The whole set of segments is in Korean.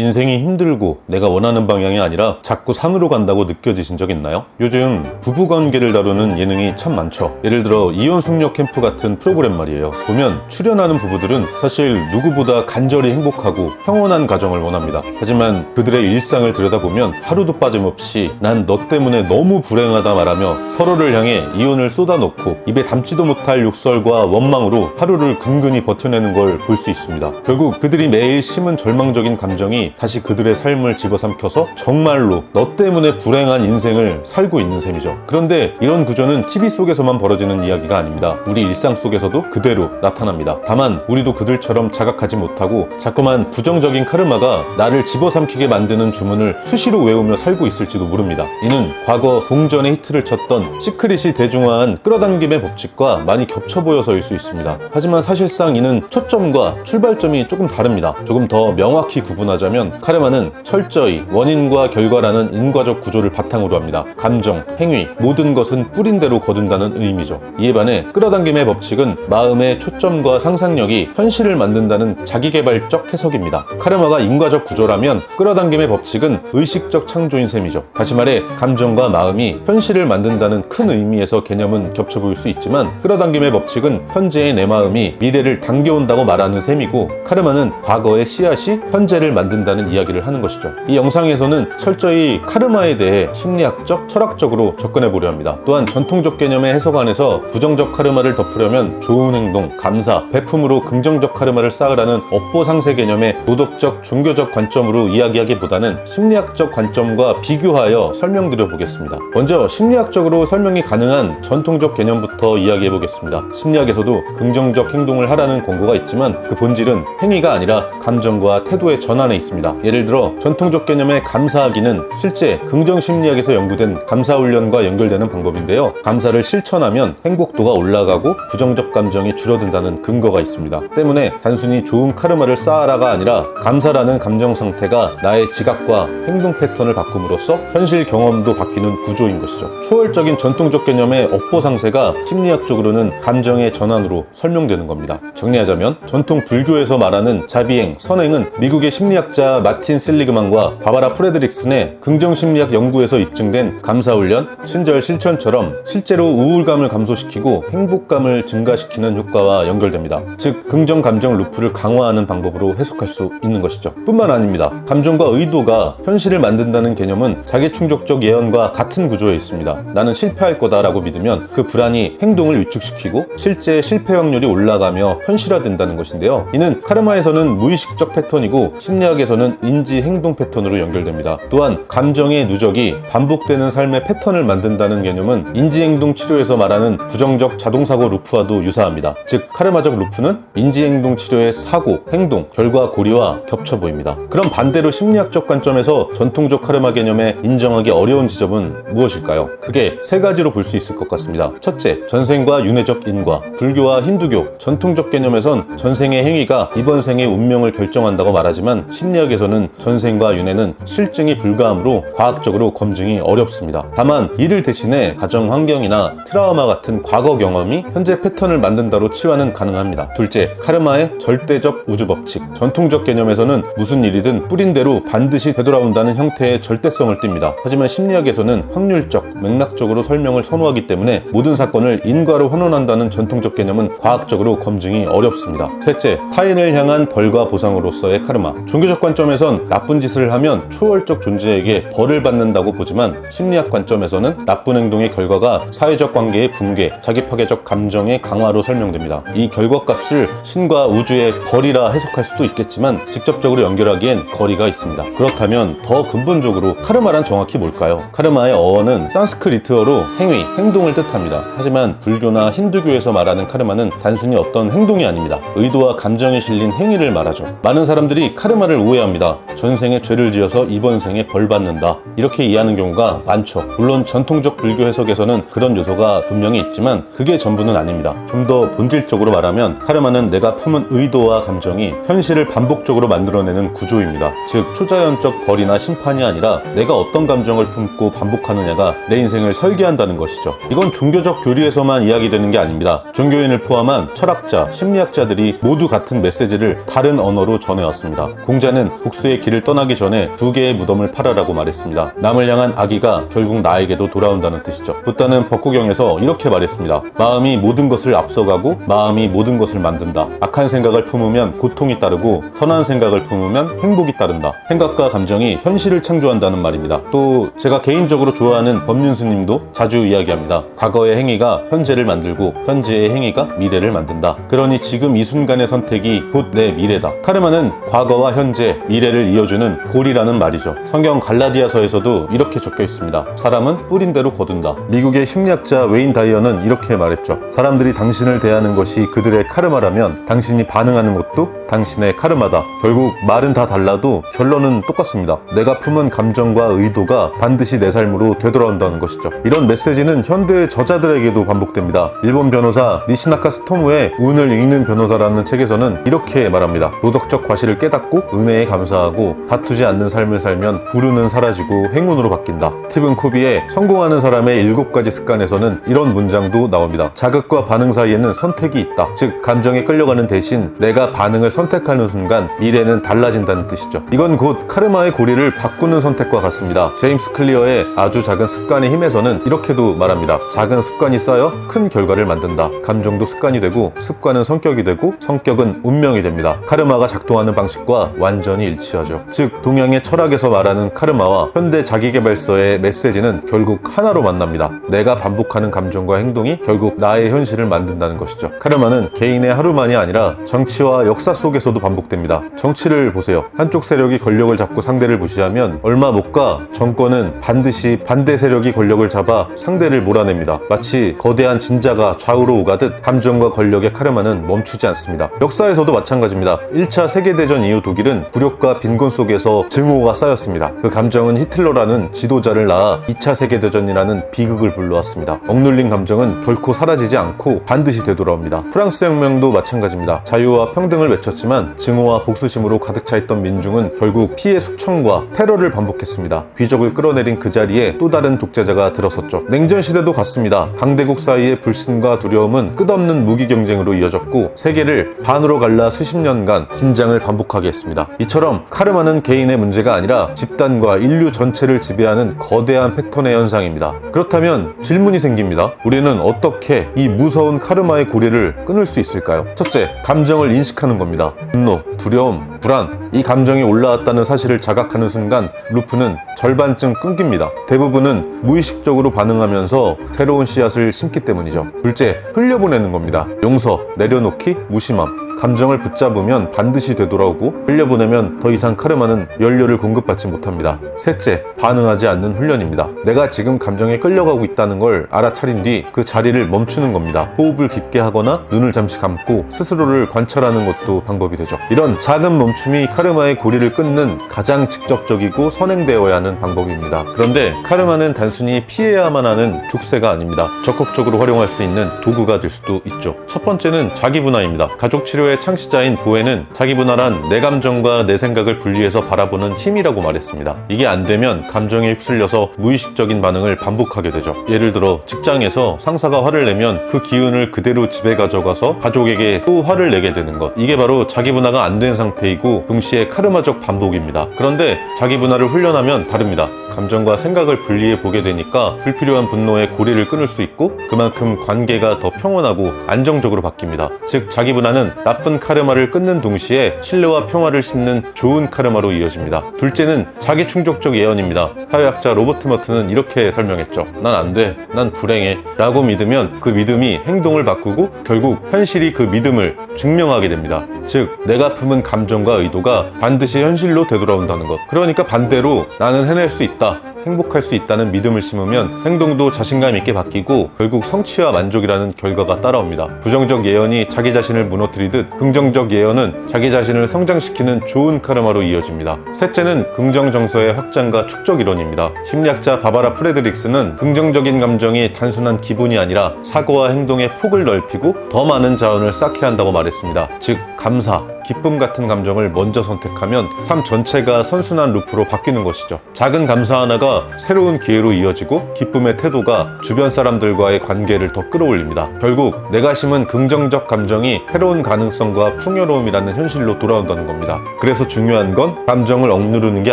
인생이 힘들고 내가 원하는 방향이 아니라 자꾸 산으로 간다고 느껴지신 적 있나요? 요즘 부부관계를 다루는 예능이 참 많죠. 예를 들어 이혼 숙녀 캠프 같은 프로그램 말이에요. 보면 출연하는 부부들은 사실 누구보다 간절히 행복하고 평온한 가정을 원합니다. 하지만 그들의 일상을 들여다보면 하루도 빠짐없이 난 너 때문에 너무 불행하다 말하며 서로를 향해 이혼을 쏟아놓고 입에 담지도 못할 욕설과 원망으로 하루를 근근히 버텨내는 걸 볼 수 있습니다. 결국 그들이 매일 심은 절망적인 감정이 다시 그들의 삶을 집어삼켜서 정말로 너 때문에 불행한 인생을 살고 있는 셈이죠. 그런데 이런 구조는 TV 속에서만 벌어지는 이야기가 아닙니다. 우리 일상 속에서도 그대로 나타납니다. 다만 우리도 그들처럼 자각하지 못하고 자꾸만 부정적인 카르마가 나를 집어삼키게 만드는 주문을 수시로 외우며 살고 있을지도 모릅니다. 이는 과거 동전의 히트를 쳤던 시크릿이 대중화한 끌어당김의 법칙과 많이 겹쳐 보여서일 수 있습니다. 하지만 사실상 이는 초점과 출발점이 조금 다릅니다. 조금 더 명확히 구분하자면 카르마는 철저히 원인과 결과라는 인과적 구조를 바탕으로 합니다. 감정, 행위, 모든 것은 뿌린 대로 거둔다는 의미죠. 이에 반해 끌어당김의 법칙은 마음의 초점과 상상력이 현실을 만든다는 자기개발적 해석입니다. 카르마가 인과적 구조라면 끌어당김의 법칙은 의식적 창조인 셈이죠. 다시 말해 감정과 마음이 현실을 만든다는 큰 의미에서 개념은 겹쳐 보일 수 있지만 끌어당김의 법칙은 현재의 내 마음이 미래를 당겨온다고 말하는 셈이고 카르마는 과거의 씨앗이 현재를 만든 다는 이야기를 하는 것이죠. 이 영상에서는 철저히 카르마에 대해 심리학적, 철학적으로 접근해 보려 합니다. 또한 전통적 개념의 해석 안에서 부정적 카르마를 덮으려면 좋은 행동, 감사, 배품으로 긍정적 카르마를 쌓으라는 업보상세 개념의 도덕적, 종교적 관점으로 이야기하기보다는 심리학적 관점과 비교하여 설명드려 보겠습니다. 먼저 심리학적으로 설명이 가능한 전통적 개념부터 이야기해 보겠습니다. 심리학에서도 긍정적 행동을 하라는 권고가 있지만 그 본질은 행위가 아니라 감정과 태도의 전환에 있습니다. 예를 들어 전통적 개념의 감사하기는 실제 긍정 심리학에서 연구된 감사 훈련과 연결되는 방법인데요. 감사를 실천하면 행복도가 올라가고 부정적 감정이 줄어든다는 근거가 있습니다. 때문에 단순히 좋은 카르마를 쌓아라가 아니라 감사라는 감정 상태가 나의 지각과 행동 패턴을 바꿈으로써 현실 경험도 바뀌는 구조인 것이죠. 초월적인 전통적 개념의 업보 상세가 심리학적으로는 감정의 전환으로 설명되는 겁니다. 정리하자면 전통 불교에서 말하는 자비행, 선행은 미국의 심리학 자 마틴 실리그만과 바바라 프레드릭슨의 긍정심리학 연구에서 입증된 감사훈련, 친절 실천처럼 실제로 우울감을 감소시키고 행복감을 증가시키는 효과와 연결됩니다. 즉, 긍정 감정 루프를 강화하는 방법으로 해석할 수 있는 것이죠. 뿐만 아닙니다. 감정과 의도가 현실을 만든다는 개념은 자기 충족적 예언과 같은 구조에 있습니다. 나는 실패할 거다라고 믿으면 그 불안이 행동을 위축시키고 실제 실패 확률이 올라가며 현실화된다는 것인데요. 이는 카르마에서는 무의식적 패턴이고 심리학에 서는 인지 행동 패턴으로 연결됩니다. 또한 감정의 누적이 반복되는 삶의 패턴을 만든다는 개념은 인지 행동 치료에서 말하는 부정적 자동사고 루프와도 유사합니다. 즉 카르마적 루프는 인지 행동 치료의 사고, 행동, 결과 고리와 겹쳐 보입니다. 그럼 반대로 심리학적 관점에서 전통적 카르마 개념에 인정하기 어려운 지점은 무엇일까요? 크게 세 가지로 볼 수 있을 것 같습니다. 첫째, 전생과 윤회적 인과. 불교와 힌두교, 전통적 개념에선 전생의 행위가 이번 생의 운명을 결정한다고 말하지만 심리 학에서는 전생과 윤회는 실증이 불가하므로 과학적으로 검증이 어렵습니다. 다만 이를 대신해 가정 환경이나 트라우마 같은 과거 경험이 현재 패턴을 만든다로 치환은 가능합니다. 둘째, 카르마의 절대적 우주 법칙. 전통적 개념에서는 무슨 일이든 뿌린 대로 반드시 되돌아온다는 형태의 절대성을 띱니다. 하지만 심리학에서는 확률적, 맥락적으로 설명을 선호하기 때문에 모든 사건을 인과로 환원한다는 전통적 개념은 과학적으로 검증이 어렵습니다. 셋째, 타인을 향한 벌과 보상으로서의 카르마. 종교적 관점에선 나쁜 짓을 하면 초월적 존재에게 벌을 받는다고 보지만 심리학 관점에서는 나쁜 행동의 결과가 사회적 관계의 붕괴, 자기 파괴적 감정의 강화로 설명됩니다. 이 결과값을 신과 우주의 벌이라 해석할 수도 있겠지만 직접적으로 연결하기엔 거리가 있습니다. 그렇다면 더 근본적으로 카르마란 정확히 뭘까요? 카르마의 어원은 산스크리트어로 행위, 행동을 뜻합니다. 하지만 불교나 힌두교에서 말하는 카르마는 단순히 어떤 행동이 아닙니다. 의도와 감정이 실린 행위를 말하죠. 많은 사람들이 카르마를 오해 합니다. 전생에 죄를 지어서 이번 생에 벌 받는다. 이렇게 이해하는 경우가 많죠. 물론 전통적 불교 해석에서는 그런 요소가 분명히 있지만 그게 전부는 아닙니다. 좀 더 본질적으로 말하면 카르마는 내가 품은 의도와 감정이 현실을 반복적으로 만들어내는 구조입니다. 즉 초자연적 벌이나 심판이 아니라 내가 어떤 감정을 품고 반복하느냐가 내 인생을 설계한다는 것이죠. 이건 종교적 교리에서만 이야기되는 게 아닙니다. 종교인을 포함한 철학자, 심리학자들이 모두 같은 메시지를 다른 언어로 전해왔습니다. 공자는 카르마는 복수의 길을 떠나기 전에 두 개의 무덤을 팔아라고 말했습니다. 남을 향한 악의가 결국 나에게도 돌아온다는 뜻이죠. 붓다는 법구경에서 이렇게 말했습니다. 마음이 모든 것을 앞서가고 마음이 모든 것을 만든다. 악한 생각을 품으면 고통이 따르고 선한 생각을 품으면 행복이 따른다. 생각과 감정이 현실을 창조한다는 말입니다. 또 제가 개인적으로 좋아하는 법륜스님도 자주 이야기합니다. 과거의 행위가 현재를 만들고 현재의 행위가 미래를 만든다. 그러니 지금 이 순간의 선택이 곧 내 미래다. 카르마는 과거와 현재, 미래를 이어주는 골이라는 말이죠. 성경 갈라디아서에서도 이렇게 적혀 있습니다. 사람은 뿌린 대로 거둔다. 미국의 심리학자 웨인 다이어는 이렇게 말했죠. 사람들이 당신을 대하는 것이 그들의 카르마라면 당신이 반응하는 것도 당신의 카르마다. 결국 말은 다 달라도 결론은 똑같습니다. 내가 품은 감정과 의도가 반드시 내 삶으로 되돌아온다는 것이죠. 이런 메시지는 현대 저자들에게도 반복됩니다. 일본 변호사 니시나카 스토무의 운을 읽는 변호사라는 책에서는 이렇게 말합니다. 도덕적 과실을 깨닫고 은혜 에 감사하고 다투지 않는 삶을 살면 불운은 사라지고 행운으로 바뀐다. 스티븐 코비의 성공하는 사람의 일곱 가지 습관에서는 이런 문장도 나옵니다. 자극과 반응 사이에는 선택이 있다. 즉 감정에 끌려가는 대신 내가 반응을 선택하는 순간 미래는 달라진다는 뜻이죠. 이건 곧 카르마의 고리를 바꾸는 선택과 같습니다. 제임스 클리어의 아주 작은 습관의 힘에서는 이렇게도 말합니다. 작은 습관이 쌓여 큰 결과를 만든다. 감정도 습관이 되고 습관은 성격이 되고 성격은 운명이 됩니다. 카르마가 작동하는 방식과 완전 히 일치하죠. 즉 동양의 철학에서 말하는 카르마와 현대 자기개발서의 메시지는 결국 하나로 만납니다. 내가 반복하는 감정과 행동이 결국 나의 현실을 만든다는 것이죠. 카르마는 개인의 하루만이 아니라 정치와 역사 속에서도 반복됩니다. 정치를 보세요. 한쪽 세력이 권력을 잡고 상대를 무시하면 얼마 못 가 정권은 반드시 반대 세력이 권력을 잡아 상대를 몰아냅니다. 마치 거대한 진자가 좌우로 오가듯 감정과 권력의 카르마는 멈추지 않습니다. 역사에서도 마찬가지입니다. 1차 세계대전 이후 독일은 굴욕과 빈곤 속에서 증오가 쌓였습니다. 그 감정은 히틀러라는 지도자를 낳아 2차 세계대전이라는 비극을 불러왔습니다. 억눌린 감정은 결코 사라지지 않고 반드시 되돌아옵니다. 프랑스 혁명도 마찬가지입니다. 자유와 평등을 외쳤지만 증오와 복수심으로 가득 차 있던 민중은 결국 피해 숙청과 테러를 반복했습니다. 귀족을 끌어내린 그 자리에 또 다른 독재자가 들어섰죠. 냉전 시대도 같습니다. 강대국 사이의 불신과 두려움은 끝없는 무기 경쟁으로 이어졌고 세계를 반으로 갈라 수십 년간 긴장을 반복하게 했습니다. 이처럼 카르마는 개인의 문제가 아니라 집단과 인류 전체를 지배하는 거대한 패턴의 현상입니다. 그렇다면 질문이 생깁니다. 우리는 어떻게 이 무서운 카르마의 고리를 끊을 수 있을까요? 첫째, 감정을 인식하는 겁니다. 분노, 두려움, 불안. 이 감정이 올라왔다는 사실을 자각하는 순간 루프는 절반쯤 끊깁니다. 대부분은 무의식적으로 반응하면서 새로운 씨앗을 심기 때문이죠. 둘째, 흘려보내는 겁니다. 용서, 내려놓기, 무심함. 감정을 붙잡으면 반드시 되돌아오고 흘려보내면 더 이상 카르마는 연료를 공급받지 못합니다. 셋째, 반응하지 않는 훈련입니다. 내가 지금 감정에 끌려가고 있다는 걸 알아차린 뒤 그 자리를 멈추는 겁니다. 호흡을 깊게 하거나 눈을 잠시 감고 스스로를 관찰하는 것도 방법이 되죠. 이런 작은 멈춤이 카르마의 고리를 끊는 가장 직접적이고 선행되어야 하는 방법입니다. 그런데 카르마는 단순히 피해야만 하는 죽새가 아닙니다. 적극적으로 활용할 수 있는 도구가 될 수도 있죠. 첫 번째는 자기 분화입니다. 가족 치료 의 창시자인 보에는 자기 분화란 내 감정과 내 생각을 분리해서 바라보는 힘이라고 말했습니다. 이게 안 되면 감정에 휩쓸려서 무의식적인 반응을 반복하게 되죠. 예를 들어 직장에서 상사가 화를 내면 그 기운을 그대로 집에 가져가서 가족에게 또 화를 내게 되는 것. 이게 바로 자기 분화가 안 된 상태이고 동시에 카르마적 반복입니다. 그런데 자기 분화를 훈련하면 다릅니다. 감정과 생각을 분리해 보게 되니까 불필요한 분노의 고리를 끊을 수 있고 그만큼 관계가 더 평온하고 안정적으로 바뀝니다. 즉 자기 분화는 나쁜 카르마를 끊는 동시에 신뢰와 평화를 심는 좋은 카르마로 이어집니다. 둘째는 자기 충족적 예언입니다. 사회학자 로버트 머트는 이렇게 설명했죠. 난 안 돼. 난 불행해. 라고 믿으면 그 믿음이 행동을 바꾸고 결국 현실이 그 믿음을 증명하게 됩니다. 즉 내가 품은 감정과 의도가 반드시 현실로 되돌아온다는 것. 그러니까 반대로 나는 해낼 수 있다. 있다. 행복할 수 있다는 믿음을 심으면 행동도 자신감 있게 바뀌고 결국 성취와 만족이라는 결과가 따라옵니다. 부정적 예언이 자기 자신을 무너뜨리듯 긍정적 예언은 자기 자신을 성장시키는 좋은 카르마로 이어집니다. 셋째는 긍정 정서의 확장과 축적 이론입니다. 심리학자 바바라 프레드릭스는 긍정적인 감정이 단순한 기분이 아니라 사고와 행동의 폭을 넓히고 더 많은 자원을 쌓게 한다고 말했습니다. 즉 감사, 기쁨 같은 감정을 먼저 선택하면 삶 전체가 선순환 루프로 바뀌는 것이죠. 작은 감사 하나가 새로운 기회로 이어지고 기쁨의 태도가 주변 사람들과의 관계를 더 끌어올립니다. 결국 내가 심은 긍정적 감정이 새로운 가능성과 풍요로움이라는 현실로 돌아온다는 겁니다. 그래서 중요한 건 감정을 억누르는 게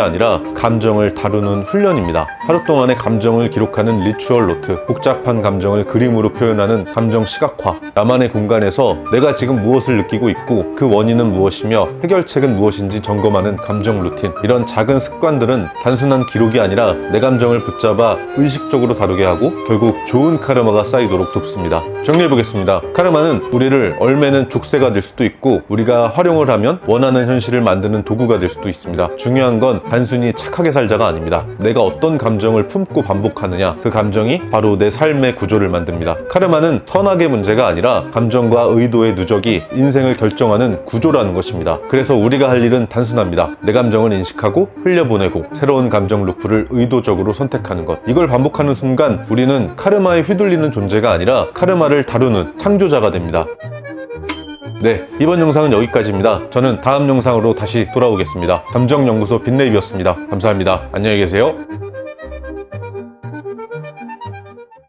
아니라 감정을 다루는 훈련입니다. 하루 동안의 감정을 기록하는 리추얼 노트, 복잡한 감정을 그림으로 표현하는 감정 시각화, 나만의 공간에서 내가 지금 무엇을 느끼고 있고 그 원인은 무엇이며 해결책은 무엇인지 점검하는 감정 루틴. 이런 작은 습관들은 단순한 기록이 아니라 내 감정을 붙잡아 의식적으로 다루게 하고 결국 좋은 카르마가 쌓이도록 돕습니다. 정리해 보겠습니다. 카르마는 우리를 얼매는 족쇄가 될 수도 있고 우리가 활용을 하면 원하는 현실을 만드는 도구가 될 수도 있습니다. 중요한 건 단순히 착하게 살자가 아닙니다. 내가 어떤 감정을 품고 반복하느냐 그 감정이 바로 내 삶의 구조를 만듭니다. 카르마는 선악의 문제가 아니라 감정과 의도의 누적이 인생을 결정하는 구조라는 것입니다. 그래서 우리가 할 일은 단순합니다. 내 감정을 인식하고 흘려보내고 새로운 감정 루프를 의도 적으로 선택하는 것. 이걸 반복하는 순간 우리는 카르마에 휘둘리는 존재가 아니라 카르마를 다루는 창조자가 됩니다. 네, 이번 영상은 여기까지입니다. 저는 다음 영상으로 다시 돌아오겠습니다. 감정연구소 빈레이비였습니다. 감사합니다. 안녕히 계세요.